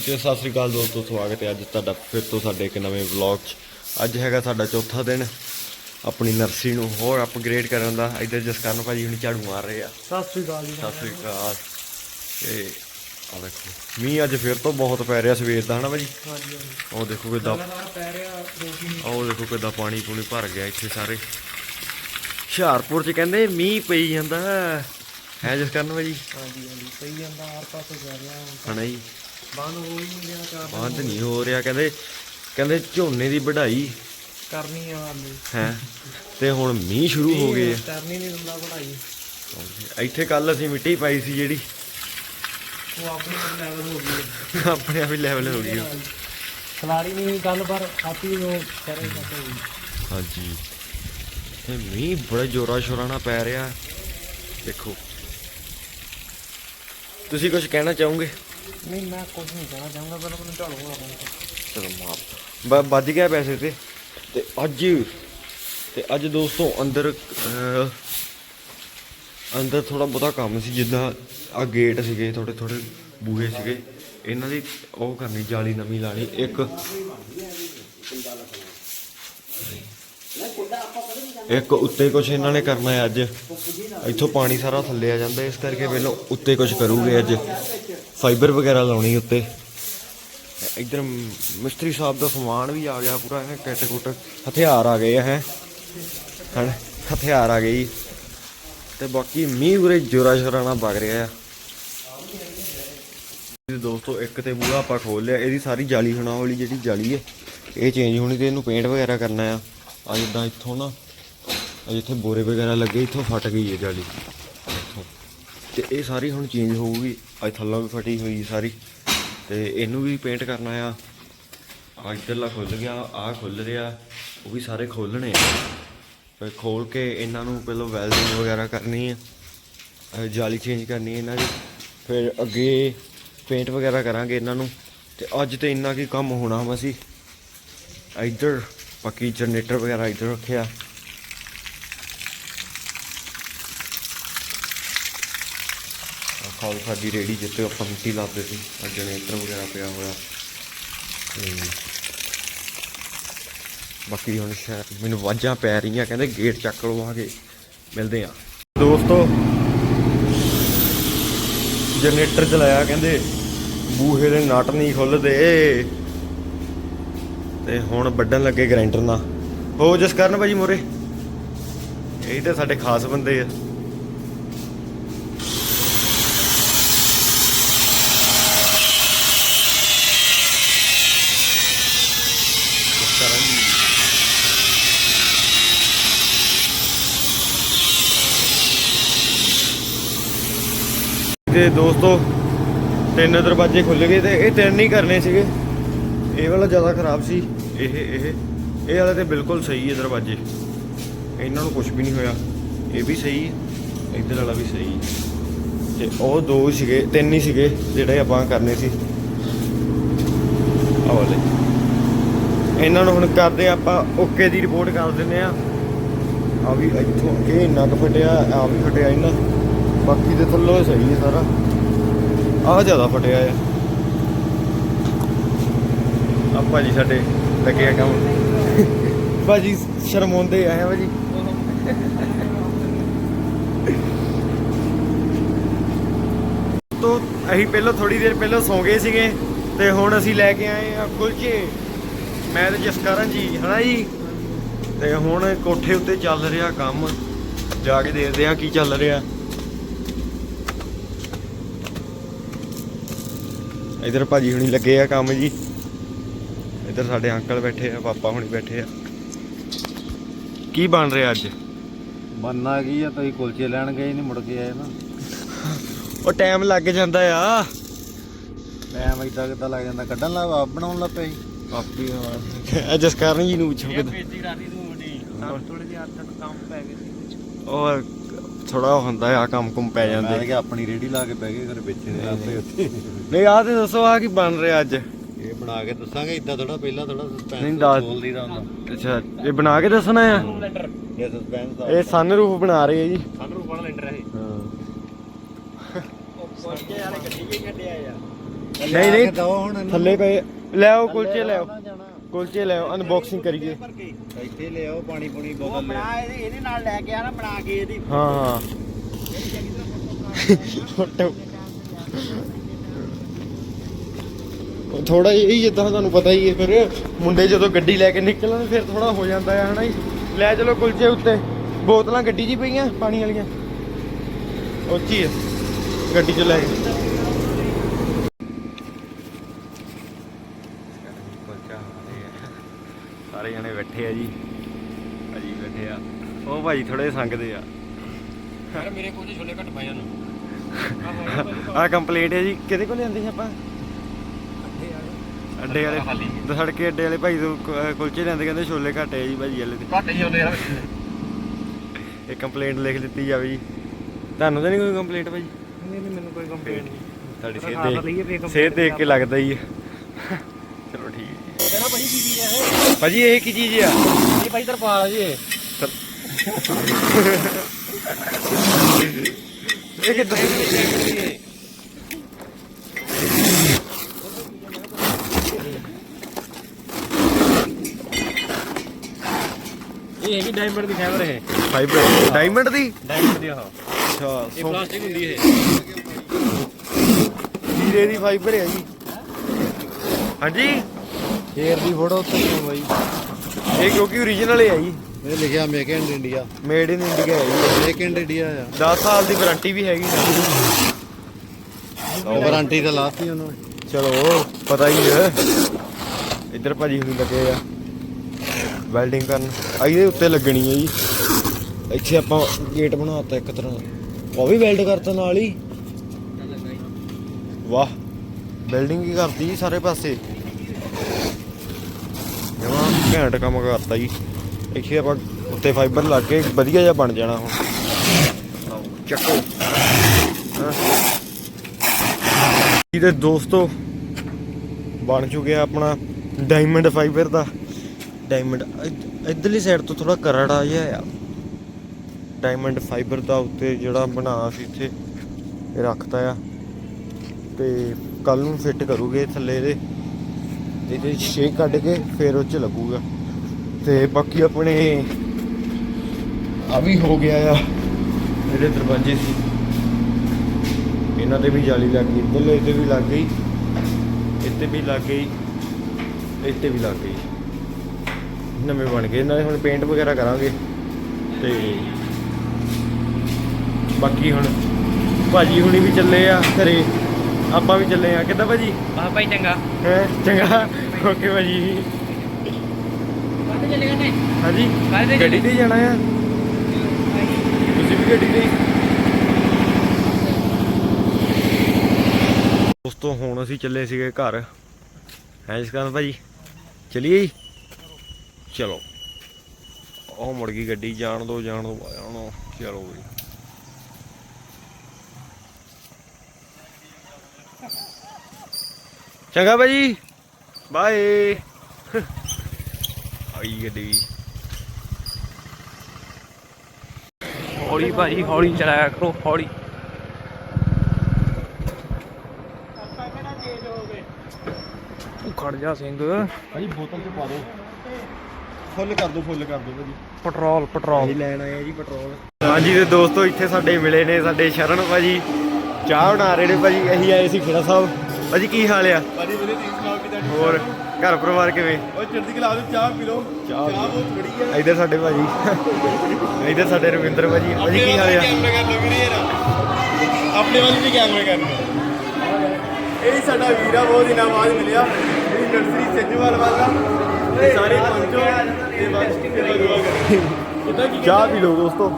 ਸਤਿ ਸ੍ਰੀ ਅਕਾਲ ਦੋਸਤੋ ਸਵਾਗਤ ਹੈ ਅੱਜ ਤੁਹਾਡਾ ਫਿਰ ਤੋਂ ਸਾਡੇ ਇੱਕ ਨਵੇਂ ਵਲੌਗ 'ਚ। ਅੱਜ ਹੈਗਾ ਸਾਡਾ ਚੌਥਾ ਦਿਨ ਆਪਣੀ ਨਰਸਰੀ ਨੂੰ ਹੋਰ ਅਪਗ੍ਰੇਡ ਕਰਨ ਦਾ। ਇੱਧਰ ਜਸਕਰਨ ਭਾਜੀ ਹੁਣ ਝਾੜੂ ਮਾਰ ਰਹੇ ਆ। ਸਤਿ ਸ੍ਰੀ ਅਕਾਲ ਜੀ। ਸਤਿ ਸ੍ਰੀ ਅਕਾਲ। ਤੇ ਆ ਦੇਖੋ ਮੀਂਹ ਅੱਜ ਫਿਰ ਤੋਂ ਬਹੁਤ ਪੈ ਰਿਹਾ ਸਵੇਰ ਦਾ ਹਨਾ ਭਾਜੀ? ਹਾਂਜੀ ਉਹ ਦੇਖੋ ਕਿਦਾਂ ਪੈ ਰਿਹਾ ਉਹ ਦੇਖੋ ਕਿਦਾਂ ਪਾਣੀ ਪੂਣੀ ਭਰ ਗਿਆ ਇੱਥੇ ਸਾਰੇ। ਹੁਸ਼ਿਆਰਪੁਰ 'ਚ ਕਹਿੰਦੇ ਮੀਂਹ ਪਈ ਜਾਂਦਾ। ਹੈ ਜਸਕਰਨ ਭਾਜੀ ਹਾਂਜੀ ਹਾਂਜੀ ਪਈ ਜਾਂਦਾ ਹਰ ਪਾਸੇ ਜਾ ਰਿਹਾ ਹੁਣ ਹਨਾ ਜੀ। ਬੰਦ ਹੋ ਹੀ ਨਹੀਂ ਰਿਹਾ ਚਾਰ ਦਿਨ ਬੰਦ ਨਹੀਂ ਹੋ ਰਿਹਾ ਕਹਿੰਦੇ ਕਹਿੰਦੇ ਝੋਨੇ ਦੀ ਵਢਾਈ। ਕਰਨੀ ਆ ਹਾਲੇ। ਹੈ ਤੇ ਹੁਣ ਮੀਂਹ ਸ਼ੁਰੂ ਹੋ ਗਏ ਆ। ਕਰਨੀ ਨਹੀਂ ਦਿੰਦਾ ਪੜਾਈ ਇੱਥੇ ਕੱਲ ਅਸੀਂ ਮਿੱਟੀ ਪਾਈ ਸੀ ਜਿਹੜੀ। ਉਹ ਆਪਣੇ ਲੈਵਲ ਹੋ ਗਈ ਆਪਣੇ ਆਪ ਹੀ ਲੈਵਲ ਹੋ ਗਈ। ਖਿਲਾੜੀ ਨਹੀਂ ਗੱਲ ਪਰ ਆਪੀ ਉਹ ਕਰੇ ਹਾਂਜੀ। ਤੇ ਮੀਂਹ ਬੜੇ ਜ਼ੋਰਾਂ ਸ਼ੋਰਾਂ ਨਾਲ ਪੈ ਰਿਹਾ। ਦੇਖੋ ਤੁਸੀਂ ਕੁਝ ਕਹਿਣਾ ਚਾਹੋਗੇ? ਨਹੀਂ ਮੈਂ ਕੁਝ ਨਹੀਂ ਕਹਿਣਾ ਚਾਹੁੰਦਾ ਪਰ ਮੈਨੂੰ ਝਾੜੂ ਮਾਰਨਾ ਚਲੋ ਮਾਰ ਵੱਜ ਗਿਆ ਪੈਸੇ ਤੇ। ਤੇ ਅੱਜ ਤੇ ਅੱਜ ਦੋਸਤੋ ਅੰਦਰ ਅਹ, ਅੰਦਰ ਥੋੜਾ ਬਹੁਤਾ ਕੰਮ ਸੀ ਜਿੱਦਾਂ ਆ ਗੇਟ ਸੀਗੇ ਥੋੜੇ ਥੋੜੇ ਬੂਹੇ ਸੀਗੇ। ਇਹਨਾਂ ਦੀ ਉਹ ਕਰਨੀ ਜਾਲੀ ਨਵੀਂ ਲਾਣੀ। ਇੱਕ ਇੱਕ ਉੱਤੇ ਕੁਝ ਇਹਨਾਂ ਨੇ ਕਰਨਾ ਹੈ ਅੱਜ। ਇੱਥੋਂ ਪਾਣੀ ਸਾਰਾ ਥੱਲੇ ਆ ਜਾਂਦਾ, ਇਸ ਕਰਕੇ ਪਹਿਲਾਂ ਉੱਤੇ ਕੁਝ ਕਰੂਗੇ ਅੱਜ। ਫਾਈਬਰ ਵਗੈਰਾ ਲਾਉਣੀ ਉੱਤੇ। ਇੱਧਰ ਮਿਸਤਰੀ ਸਾਹਿਬ ਦਾ ਸਮਾਨ ਵੀ ਆ ਗਿਆ ਪੂਰਾ ਹੈ ਕਿੱਟ ਕੁੱਟ। ਹਥਿਆਰ ਆ ਗਏ ਹੈ। ਹਨ ਹਥਿਆਰ ਆ ਗਏ ਜੀ। ਤੇ ਬਾਕੀ ਮੀਂਹ ਉਰੇ ਜੋਰਾ ਸ਼ੋਰਾ ਨਾਲ ਵਗ ਰਿਹਾ ਆ। ਦੋਸਤੋ, ਇੱਕ ਤੇ ਬੂਹਾ ਆਪਾਂ ਖੋਲ ਲਿਆ, ਇਹਦੀ ਸਾਰੀ ਜਾਲੀ ਹੋਣਾ ਵਾਲੀ ਜਿਹੜੀ ਜਾਲੀ ਹੈ, ਇਹ ਚੇਂਜ ਹੋਣੀ ਤੇ ਇਹਨੂੰ ਪੇਂਟ ਵਗੈਰਾ ਕਰਨਾ ਆ। ਆ ਜਿੱਦਾਂ ਇੱਥੋਂ ਨਾ, ਆ ਜਿੱਥੇ ਬੋਰੇ ਵਗੈਰਾ ਲੱਗੇ, ਇੱਥੋਂ ਫਟ ਗਈ ਹੈ ਜਾਲੀ। ਇੱਥੋਂ। ਤੇ ਇਹ ਸਾਰੀ ਹੁਣ ਚੇਂਜ ਹੋਊਗੀ। ਅੱਜ ਥੱਲੋਂ ਵੀ ਫਟੀ ਹੋਈ ਸਾਰੀ। ਤੇ ਇਹਨੂੰ ਵੀ ਪੇਂਟ ਕਰਨਾ ਆ। ਆ ਇੱਧਰਲਾ ਖੁੱਲ ਗਿਆ ਆ ਖੁੱਲ ਰਿਹਾ। ਉਹ ਵੀ ਸਾਰੇ ਖੋਲਣੇ ਆ। ਫਿਰ ਖੋਲ ਕੇ ਇਹਨਾਂ ਨੂੰ ਪਹਿਲਾਂ ਵੈਲਡਿੰਗ ਵਗੈਰਾ ਕਰਨੀ ਹੈ ਜਾਲੀ ਚੇਂਜ ਕਰਨੀ ਹੈ ਇਹਨਾਂ ਦੀ। ਫਿਰ ਅੱਗੇ ਪੇਂਟ ਵਗੈਰਾ ਕਰਾਂਗੇ ਇਹਨਾਂ ਨੂੰ। ਤੇ ਅੱਜ ਤੇ ਇੰਨਾ ਕੀ ਕੰਮ ਹੋਣਾ ਵਾ ਸੀ। ਇੱਧਰ ਬਾਕੀ ਜਨਰੇਟਰ ਵਗੈਰਾ ਇੱਧਰ ਰੱਖਿਆ। ਆਹ ਖਾਲਸਾ ਰੇੜੀ ਜਿੱਤੇ ਆਪਾਂ ਮਿੱਟੀ ਲਾਉਂਦੇ ਸੀ ਆ ਜਨਰੇਟਰ ਵਗੈਰਾ ਪਿਆ ਹੋਇਆ। ਤੇ ਬਾਕੀ ਹੁਣ ਸ਼ਾਇਦ ਮੈਨੂੰ ਵਾਜਾਂ ਪੈ ਰਹੀਆਂ, ਕਹਿੰਦੇ ਗੇਟ ਚੱਕ ਲਓ ਕੇ ਮਿਲਦੇ ਆ ਦੋਸਤੋ ਜਨਰੇਟਰ ਚਲਾਇਆ, ਕਹਿੰਦੇ ਬੂਹੇ ਦੇ ਨਟ ਨਹੀਂ ਖੁੱਲਦੇ। ਤੇ ਹੁਣ ਵੱਢਣ ਲੱਗੇ ਗ੍ਰਾਈਂਡਰ ਨਾਲ। ਹੋ ਜਸ ਕਰਨ ਭਾਜੀ ਮੋਰੇ? ਇਹ ਤਾਂ ਸਾਡੇ ਖਾਸ ਬੰਦੇ ਆ। ਤੇ ਦੋਸਤੋ, ਤਿੰਨ ਦਰਵਾਜ਼ੇ ਖੁੱਲ ਗਏ ਤੇ ਇਹ ਤਿੰਨ ਹੀ ਕਰਨੇ ਸੀਗੇ। ਇਹ ਵਾਲਾ ਜ਼ਿਆਦਾ ਖਰਾਬ ਸੀ। ਇਹ ਇਹ ਇਹ ਵਾਲੇ ਤੇ ਬਿਲਕੁਲ ਸਹੀ ਹੈ ਦਰਵਾਜ਼ੇ। ਇਹਨਾਂ ਨੂੰ ਕੁਝ ਵੀ ਨਹੀਂ ਹੋਇਆ। ਇਹ ਵੀ ਸਹੀ ਹੈ, ਇੱਧਰ ਵਾਲਾ ਵੀ ਸਹੀ ਹੈ। ਤੇ ਉਹ ਦੋ ਸੀਗੇ, ਤਿੰਨ ਹੀ ਸੀਗੇ, ਜਿਹੜੇ ਆਪਾਂ ਕਰਨੇ ਸੀ। ਆਹ ਇਹਨਾਂ ਨੂੰ ਹੁਣ ਕਰਦੇ ਆਪਾਂ ਓਕੇ ਦੀ ਰਿਪੋਰਟ ਕਰ ਦਿੰਦੇ ਆ ਆ ਵੀ ਇੱਥੋਂ ਇਹ ਇੰਨਾ ਕੁ ਫਟਿਆ ਆ ਵੀ ਫਟਿਆ ਇਹਨਾਂ ਬਾਕੀ ਦੇ ਥੱਲੋਂ ਸਹੀ ਹੈ ਸਾਰਾ। ਆਹ ਜ਼ਿਆਦਾ ਫਟਿਆ ਆ। ਆ ਭਾਜੀ ਸਾਡੇ ਲੱਗੇ ਕੰਮ। ਭਾਜੀ, ਸ਼ਰਮਾਉਂਦੇ ਆਏ ਆ ਭਾਜੀ? ਤੋ, ਅਸੀਂ ਪਹਿਲਾਂ ਥੋੜੀ ਦੇਰ ਪਹਿਲਾਂ ਸੌਂ ਗਏ ਸੀਗੇ ਤੇ ਹੁਣ ਅਸੀਂ ਲੈ ਕੇ ਆਏ ਆ ਕੁਲਚੇ। ਮੈਂ ਤੇ ਜਸਕਰਨ ਜੀ, ਹਨਾ ਜੀ? ਤੇ ਹੁਣ ਕੋਠੇ ਉੱਤੇ ਚੱਲ ਰਿਹਾ ਕੰਮ। ਜਾ ਕੇ ਦੇਖਦੇ ਆ ਕੀ ਚੱਲ ਰਿਹਾ। ਇਧਰ ਭਾਜੀ ਹੁਣੀ ਲੱਗੇ ਆ ਕੰਮ ਜੀ। ਇਧਰ ਸਾਡੇ ਅੰਕਲ ਬੈਠੇ ਆ ਪਾਪਾ ਹੁਣੀ ਬੈਠੇ ਆ। ਕੀ ਬਣ ਰਿਹਾ ਅੱਜ? ਬੰਨਾ ਕੀ ਆ ਤੁਸੀਂ ਕੁਲਚੇ ਲੈਣ ਗਏ ਨਹੀਂ ਮੁੜ ਕੇ ਆਏ ਨਾ। ਉਹ ਟਾਈਮ ਲੱਗ ਜਾਂਦਾ ਆ। ਟਾਈਮ ਇਦਾਂ ਕਿੱਦਾਂ ਲੱਗ ਜਾਂਦਾ ਕੱਢਣ ਲਾ ਆਪ ਬਣਾਉਣ ਲੱਗ ਪਏ। ਆਪੀ ਇਹ ਜਸਕਰਨ ਜੀ ਨੂੰ ਪੁੱਛੋ ਕਿ ਪੇਤੀ ਰਾਤੀ ਤੂੰ ਵੱਡੀ ਥੋੜੇ ਜਿਹਾ ਹੱਥ ਕੰਮ ਪੈ ਗਏ ਸੀ ਕੁਝ ਉਹ ਥੋੜਾ ਹੁੰਦਾ ਆ ਕੰਮ ਕੁਮ ਪੈ ਮੈਂ ਜਾਂਦੇ। ਕਿਹਾ ਆਪਣੀ ਰੇੜੀ ਲਾ ਕੇ ਬਹਿ ਗਏ ਘਰੇ ਵੇਚੇ ਦੇ ਆਪੇ ਉੱਥੇ ਨਹੀਂ ਆ ਤੇ ਦੱਸੋ ਆ ਕੀ ਬਣ ਰਿਹਾ ਅੱਜ? ਇਹ ਬਣਾ ਕੇ ਦੱਸਾਂਗੇ ਇਦਾਂ ਥੋੜਾ ਪਹਿਲਾਂ ਥੋੜਾ ਨਹੀਂ, ਸਸਪੈਂਸ ਦੱਸ। ਖੋਲ ਦੀਦਾ ਹੁੰਦਾ ਅੱਛਾ ਇਹ ਬਣਾ ਕੇ ਦੱਸਣਾ ਆ? ਇਹ ਸਸਪੈਂਸ ਇਹ ਸਨ ਰੂਫ ਬਣਾ ਰਹੇ ਆ ਜੀ। ਸਾਨੂੰ ਬਣ ਲੈਂਡ ਰਹੇ ਹਾਂ। ਕੁਲਚੇ ਵਾਲੇ ਗੱਡੀ ਹੀ ਛੱਡਿਆ ਯਾਰ ਨਹੀਂ ਨਹੀਂ ਦੋ ਹੁਣ ਇਹਨੂੰ। ਥੱਲੇ ਪਏ। ਲੈ ਆਓ ਕੁਲਚੇ ਲੈ ਆਓ। ਕੁਲਚੇ ਲੈ ਆਓ ਅਨਬਾਕਸਿੰਗ ਕਰੀਏ। ਇੱਥੇ ਲੈ ਆਓ ਪਾਣੀ ਪੂਣੀ ਉਹ ਬੋਤਲ ਲੈ ਬਣਾ ਇਹਦੇ ਇਹਦੇ ਨਾਲ ਲੈ ਕੇ ਆ ਨਾ ਬਣਾ ਕੇ ਇਹਦੀ। ਹਾਂ ਹਾਂ। ਫੋਟੋ। ਥੋੜਾ ਹੀ ਜਿੱਦਾਂ ਤੁਹਾਨੂੰ ਪਤਾ ਹੀ ਹੈ ਫਿਰ ਮੁੰਡੇ ਜਦੋਂ ਗੱਡੀ ਲੈ ਕੇ ਨਿਕਲਣ ਫਿਰ ਥੋੜਾ ਹੋ ਜਾਂਦਾ ਹੈ ਹਨਾ ਲੈ ਚਲੋ ਕੁਲਚੇ ਉੱਤੇ। ਬੋਤਲਾਂ ਗੱਡੀ 'ਚ ਹੀ ਪਈਆਂ ਪਾਣੀ ਵਾਲੀਆਂ। ਉੱਚੀ ਹੈ ਗੱਡੀ 'ਚ ਲੈ ਕੇ। ਸਾਰੇ ਜਣੇ ਬੈਠੇ ਆ ਜੀ। ਭਾਜੀ ਬੈਠੇ ਆ। ਉਹ ਭਾਜੀ ਥੋੜੇ ਸੰਗਦੇ ਆ। ਯਾਰ ਮੇਰੇ ਕੋਲ ਛੋਲੇ ਘੱਟ ਪਏ ਹਨ ਆ ਕੰਪਲੀਟ ਹੈ ਜੀ। ਕਿਹਦੇ ਕੋਲ ਲਿਆਂਦੇ ਸੀ ਆਪਾਂ? ਅੱਡੇ ਵਾਲੇ ਦਸੜਕੇ ਅੱਡੇ ਵਾਲੇ ਭਾਈ ਤੋਂ ਕ- ਕੁਲਚੇ ਲਿਆਂਦੇ ਕਹਿੰਦੇ ਛੋਲੇ ਘੱਟੇ ਆ ਜੀ ਭਾਜੀ ਵਾਲੇ ਦੇ ਘੱਟ ਹੀ ਹੁੰਦੇ ਯਾਰ ਇਹ ਕੰਪਲੇਂਟ ਲਿਖ ਦਿੱਤੀ ਜਾਵੇ ਜੀ। ਤੁਹਾਨੂੰ ਤਾਂ ਨਹੀਂ ਕੋਈ ਕੰਪਲੇਂਟ ਭਾਜੀ ਨਹੀਂ ਨਹੀਂ ਮੈਨੂੰ ਕੋਈ ਕੰਪਲੇਂਟ ਨਹੀਂ। ਤੁਹਾਡੀ ਸਿਹਤ ਦੇਖ ਸਿਹਤ ਦੇਖ ਕੇ ਲੱਗਦਾ ਹੀ ਹੈ ਚਲੋ ਠੀਕ ਹੈ ਜੀ। ਕਹਿੰਦਾ ਭਾਈ ਕੀ ਚੀਜ਼ ਹੈ ਭਾਜੀ ਇਹ ਕੀ ਚੀਜ਼ ਆ? ਇਹ ਇਹ ਭਾਈ ਤਰਪਾਲ ਆ ਜੀ ਇਹ। ਇਹ ਕਿੱਦਾਂ? ਇਹ ਹੈਗੀ ਡਾਇਮੰਡ ਦੀ ਫਾਈਬਰ ਇਹ। ਫਾਈਬਰ ਡਾਇਮੰਡ ਦੀ? ਡਾਇਮੰਡ ਦੀ ਆਹ। ਅੱਛਾ ਇਹ ਸੋ- ਪਲਾਸਟਿਕ ਹੁੰਦੀ ਇਹ। ਹੀਰੇ ਦੀ ਫਾਈਬਰ ਹੈ ਜੀ। ਹਾਂਜੀ? ਸ਼ੇਰ ਦੀ ਫੋਟੋ ਉੱਤੇ ਕਿਉਂ ਬਾਈ। ਇਹ ਕਿਉਂਕਿ ਓਰੀਜਨਲ ਹੈ ਜੀ। ਇਹ ਲਿਖਿਆ make in India made in India ਹੈ ਜੀ। ਮੇਕ ਇਨ ਇੰਡੀਆ ਆ। 10 ਸਾਲ ਦੀ ਵਾਰੰਟੀ ਵੀ ਹੈਗੀ ਵਾਰੰਟੀ ਤਾਂ ਲਾਤੀ ਉਹਨਾਂ। ਨੇ ਚਲੋ ਪਤਾ ਹੀ ਹੈ। ਇੱਧਰ ਭਾਜੀ ਹੁਣੀ ਲੱਗੇ ਆ। ਵੈਲਡਿੰਗ ਕਰਨ। ਆ ਇਹਦੇ ਉੱਤੇ ਲੱਗਣੀ ਹੈ ਜੀ। ਇੱਥੇ ਆਪਾਂ ਗੇਟ ਬਣਾਤਾ ਇੱਕ ਤਰ੍ਹਾਂ ਉਹ ਵੀ ਵੈਲਡ ਕਰਤਾ ਨਾਲ ਹੀ। ਵਾਹ ਬਿਲਡਿੰਗ ਹੀ ਕਰਤੀ ਜੀ ਸਾਰੇ ਪਾਸੇ। ਜਮਾ ਘੈਂਟ ਕੰਮ ਕਰਤਾ ਜੀ। ਇੱਥੇ ਆਪਾਂ ਉੱਤੇ ਫਾਈਬਰ ਲੱਗ ਕੇ ਵਧੀਆ ਜਿਹਾ ਬਣ ਜਾਣਾ ਹੁਣ। ਚੱਕੋ। ਇਹਦੇ ਦੋਸਤੋ, ਬਣ ਚੁੱਕਿਆ ਆਪਣਾ ਡਾਇਮੰਡ ਫਾਈਬਰ ਦਾ। ਡਾਇਮੰਡ ਇਧਰਲੀ ਸਾਈਡ ਤੋਂ ਥੋੜਾ ਕਰੜਾ ਜਿਹਾ ਆ। ਡਾਇਮੰਡ ਫਾਈਬਰ ਦਾ ਉੱਤੇ ਜਿਹੜਾ ਬਣਾ ਸੀ ਇੱਥੇ ਇਹ ਰੱਖਤਾ ਆ। ਤੇ ਕੱਲ ਨੂੰ ਫਿੱਟ ਕਰੂਗੇ ਥੱਲੇ ਇਹਦੇ। ਇਹਦੇ ਸ਼ੇਕ ਕੱਢ ਕੇ ਫਿਰ ਉਹ ਚ ਲੱਗੂਗਾ। ਤੇ ਬਾਕੀ ਆਪਣੇ ਆ ਵੀ ਹੋ ਗਿਆ ਆ ਜਿਹੜੇ ਦਰਵਾਜ਼ੇ ਸੀ। ਇਹਨਾਂ ਤੇ ਵੀ ਜਾਲੀ ਲੱਗ ਗਈ, ਇੱਧਰਲੇ ਤੇ ਵੀ ਲੱਗ ਗਈ, ਇੱਥੇ ਵੀ ਲੱਗ ਗਈ, ਇੱਥੇ ਵੀ ਲੱਗ ਗਈ। ਨਵੇਂ ਬਣ ਗਏ ਦੇ ਹੁਣ ਪੇਂਟ ਵਗੈਰਾ ਕਰਾਂਗੇ। ਤੇ ਬਾਕੀ ਹੁਣ ਭਾਜੀ ਹੁਣੀ ਵੀ ਚੱਲੇ ਆ ਘਰੇ। ਆਪਾਂ ਵੀ ਚੱਲੇ ਆ। ਕਿੱਦਾਂ ਭਾਜੀ? ਆਹ ਭਾਈ ਚੰਗਾ। ਹੈ? ਚੰਗਾ? ਓਕੇ ਭਾਜੀ। ਚੱਲੇਗਾ ਹਾਂਜੀ? ਗੱਡੀ ਤੇ ਜਾਣਾ ਆ? ਤੁਸੀਂ ਵੀ ਗੱਡੀ ਤੇ? ਦੋਸਤੋ ਹੁਣ ਅਸੀਂ ਚੱਲੇ ਸੀਗੇ ਘਰ। ਹੈ ਜਸਕਾਂਤ ਭਾਜੀ? ਚਲਿਏ ਜੀ? ਚਲੋ। ਉਹ ਮੁੜ ਗਈ ਗੱਡੀ, ਜਾਣ ਦੋ ਜਾਣ ਦੋ ਜਾਣ ਚਲੋ ਬਈ। ਚੰਗਾ ਭਾਜੀ ਬਾਏ। ਆਈ ਗੱਡੀ। ਹੌਲੀ ਭਾਈ, ਹੌਲੀ ਚਲਾਇਆ ਕਰੋ, ਹੌਲੀ। ਤੂੰ ਖੜ ਜਾ ਸਿੰਘ। ਭਾਜੀ ਬੋਤਲ ਚ ਪਾ ਦਿਓ। ਫੁੱਲ ਕਰ ਦਿਓ ਫੁੱਲ ਕਰ ਦਿਓ ਭਾਜੀ। Petrol petrol. ਲੈਣ ਆਏ ਆ ਜੀ ਪੈਟਰੋਲ। ਹਾਂਜੀ ਤੇ ਦੋਸਤੋ ਇੱਥੇ ਸਾਡੇ ਮਿਲੇ ਨੇ ਸਾਡੇ ਸ਼ਰਨ ਭਾਜੀ। ਚਾਹ ਬਣਾ ਰਹੇ ਨੇ ਭਾਜੀ ਅਸੀਂ ਆਏ ਸੀ ਖੇੜਾ ਸਾਹਿਬ। ਭਾਜੀ ਕੀ ਹਾਲ ਆ? ਭਾਜੀ ਵੀਰੇ ਤੁਸੀਂ ਸੁਣਾਓ ਕਿਦਾਂ ਹੋਰ ਘਰ ਪਰਿਵਾਰ ਕਿਵੇਂ? ਉਹ ਚੜਦੀ ਕਲਾ ਦੇ ਚਾਹ ਪੀ ਲਓ। ਚਾਹ ਬਹੁਤ ਥੋੜੀ ਆ ਇੱਧਰ ਸਾਡੇ ਭਾਜੀ। ਇੱਧਰ ਸਾਡੇ ਰਵਿੰਦਰ ਭਾਜੀ। ਭਾਜੀ ਕੀ ਹਾਲ ਆ? ਕੈਮਰਾ ਕਰ ਲਓ ਵੀਰੇ ਯਾਰ। ਆਪਣੇ ਵੱਲ ਵੀ ਕੈਮਰਾ ਕਰਨਾ ਇਹ ਸਾਡਾ ਵੀਰਾ ਬਹੁਤ ਦਿਨਾਂ ਬਾਅਦ ਮਿਲਿਆ। ਇਹ ਨਰਸਰੀ ਸੱਜਵਾਲ ਵਾਲਾ। ਸਾਰੇ ਪਹੁੰਚੋ ਤੇ ਬਸ ਚਾਹ ਪੀ ਲਓ ਦੋਸਤੋ।